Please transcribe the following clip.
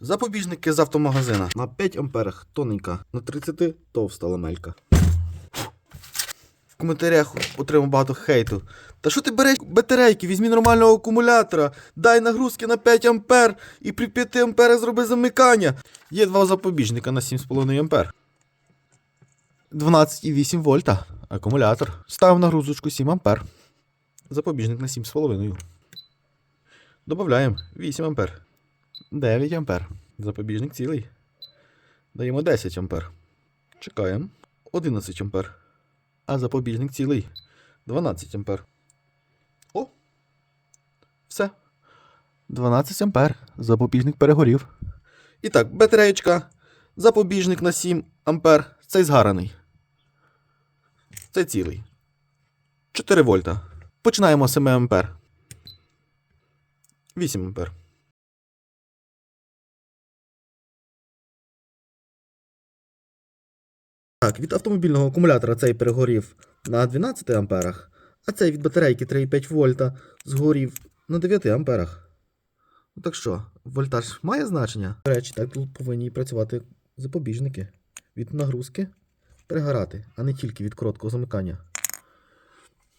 Запобіжники з автомагазина. На 5 амперах тоненька, на 30 товста ламелька. В коментарях отримав багато хейту. Та що ти береш батарейки? Візьмі нормального акумулятора, дай нагрузки на 5 ампер і при 5 амперах зроби замикання. Є два запобіжника на 7,5 ампер. 12,8 вольта. Акумулятор. Ставив нагрузочку 7 ампер. Запобіжник на 7,5. Добавляємо 8 ампер. 9 ампер. Запобіжник цілий. Даємо 10 ампер. Чекаємо. 11 ампер. А запобіжник цілий. 12 ампер. О! Все. 12 ампер. Запобіжник перегорів. І так, батареєчка. Запобіжник на 7 ампер. Цей згараний. Це цілий. 4 вольта. Починаємо з 7 ампер. 8 ампер. Так, від автомобільного акумулятора цей перегорів на 12 амперах, а цей від батарейки 3,5 вольта згорів на 9 амперах. Ну так що, вольтаж має значення? До речі, так повинні працювати запобіжники. Від нагрузки перегорати, а не тільки від короткого замикання.